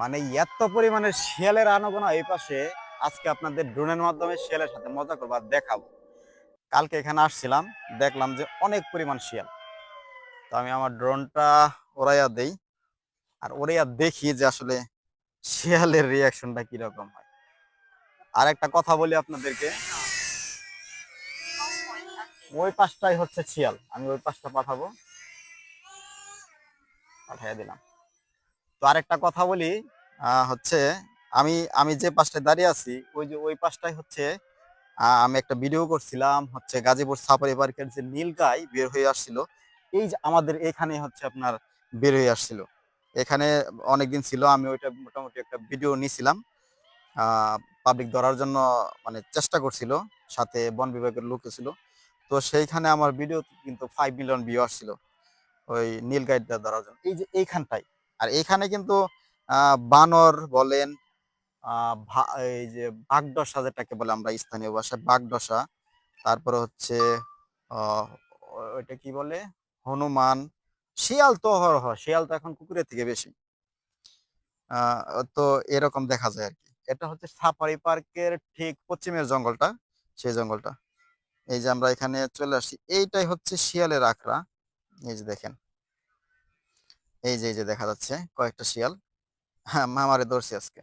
মানে এত পরিমাণে শিয়ালের আনাগোনা এই পাশে, আজকে আপনাদের ড্রোনের মাধ্যমে শিয়ালের সাথে মজা করব আর দেখাবো। কালকে এখানে আসছিলাম, দেখলাম যে অনেক পরিমাণ শিয়াল তো আমি আমার ড্রোনটা ওরাইয়া দেই, আর ওরাইয়া দেখি যে আসলে শিয়ালের রিয়াকশনটা কীরকম হয়। আর একটা কথা বলি আপনাদেরকে, ওই পাশটাই হচ্ছে শিয়াল আমি ওই পাশটা পাঠাবো। পাঠিয়ে দিলাম। তো আরেকটা কথা বলি হচ্ছে আমি আমি যে পাশটায় দাঁড়িয়ে আছি, ওই যে, ওই পাশটাই হচ্ছে আমি একটা ভিডিও করছিলাম, হচ্ছে গাজীপুর সাফারি পার্কের যে নীলগাই বের হয়ে আসছিল, এই যে আমাদের এখানে হচ্ছে আপনার বের হয়ে আসছিল। এখানে অনেকদিন ছিল, আমি ওইটা মোটামুটি একটা ভিডিও নিয়েছিলাম পাবলিক ধরার জন্য মানে চেষ্টা করছিল, সাথে বন বিভাগের লোক ছিল। তো সেইখানে আমার ভিডিও কিন্তু ফাইভ মিলিয়ন ভিউ আসছিল, ওই নীল গাইডটা ধরার জন্য। এই যে এইখানটাই আর এখানে কিন্তু বানর বলেন এই যে বাগডসা যেটাকে বলে আমরা স্থানীয় ভাষায় বাগডসা। তারপরে হচ্ছে ওইটা কি বলে? হনুমান। শিয়াল তো অহরহ শিয়াল তো এখন কুকুরের থেকে বেশি। তো এরকম দেখা যায় আর কি এটা হচ্ছে সাফারি পার্কের ঠিক পশ্চিমের জঙ্গলটা, সেই জঙ্গলটা। এই যে আমরা এখানে চলে আসছি, এইটাই হচ্ছে শিয়ালের আখড়া। এই যে দেখেন। এই যে এই যে দেখা যাচ্ছে কয়েকটা শিয়াল। হ্যাঁ মামারে ধরছি আজকে।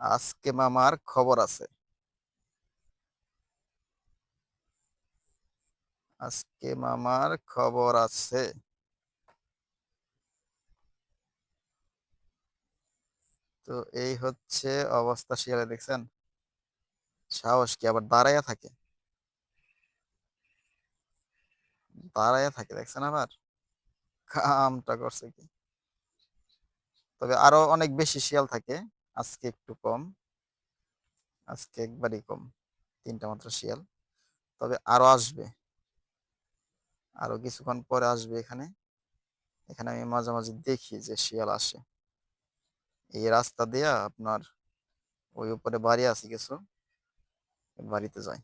আজকে মামার খবর আছে। আজকে মামার খবর আছে। তো এই হচ্ছে অবস্থা শিয়ালে, দেখছেন? সাহস কি আবার দাঁড়াইয়া থাকে? দাঁড়াইয়া থাকে, দেখছেন আবার? কামটা করছে কি? তবে আরও অনেক বেশি শিয়াল থাকে। আজকে একটু কম। আজকে একবারই কম, তিনটা মাত্র শিয়াল। তবে আরও আসবে। আরও কিছুক্ষণ পরে আসবে এখানে। এখানে আমি মাঝে মাঝে দেখি যে শিয়াল আসে। এই রাস্তা দিয়া আপনার ওই উপরে বাড়ি আছে কিছু? বাড়িতে যাই।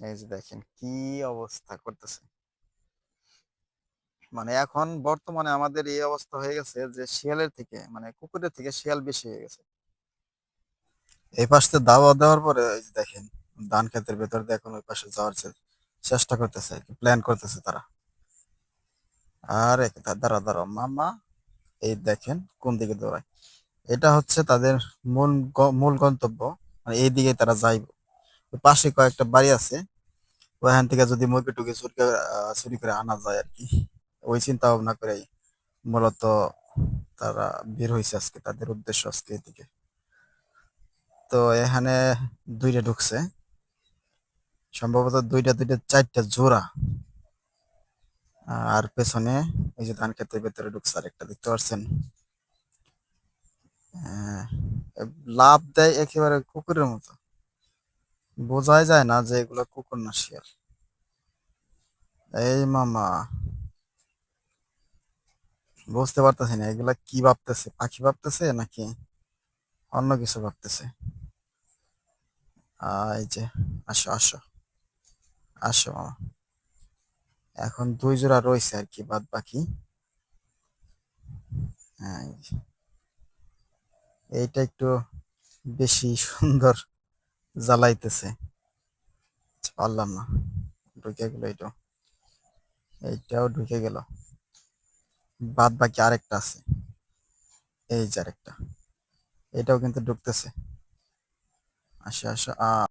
এই যে দেখেন কি অবস্থা করতেছে। মানে এখন বর্তমানে আমাদের এই অবস্থা হয়ে গেছে যে শিয়ালের থেকে মানে কুকুরের থেকে শিয়াল বেশি হয়ে গেছে। এই পাশে দাওয়া দেওয়ার পরে দেখেন, ধান ক্ষেতের ভেতর দেখুন ওই পাশে যাওয়ার চেষ্টা করতেছে প্ল্যান করতেছে তারা। আরে দাঁড়া দাঁড়া মামা, এই দেখেন কোন দিকে দৌড়ায়। এটা হচ্ছে তাদের মূল মূল গন্তব্য মানে এই দিকে তারা যাইব। পাশে কয়েকটা বাড়ি আছে, ওইখান থেকে যদি মুরগি টুকি চুরি করে চুরি করে আনা যায় আর কি। ওই চিন্তা ভাবনা করে মূলত তারা বের হয়েছে আজকে, তাদের উদ্দেশ্য আজকে এদিকে। তো এখানে দুইটা ঢুকছে। সম্ভবত দুইটা দুইটা, চারটা জোড়া। আর পেছনে এই যে ধান ক্ষেতের ভেতরে ঢুকছে আরেকটা, দেখতে পাচ্ছেন? লাভ দেয় একেবারে কুকুরের মতো। বোঝাই যায় না যে এগুলো কুকুর না শিয়াল এই মামা। বুঝতে পারতেছি না, এগুলা কি ভাবতেছে? পাখি ভাবতেছে নাকি অন্য কিছু ভাবতেছে? এই যে, আসো আসো। আসো মামা। এখন দুই জোড়া রয়েছে আর কি, বাদ বাকি। হ্যাঁ এই এইটা একটু বেশি সুন্দর। জ্বালাইতেছে। পারলাম না। ঢুকে গেল এইটাও। এইটাও ঢুকে গেল। বাদ বাকি আরেকটা আছে। এই যে আরেকটা। এটাও কিন্তু ঢুকতেছে। আসো আসো, আ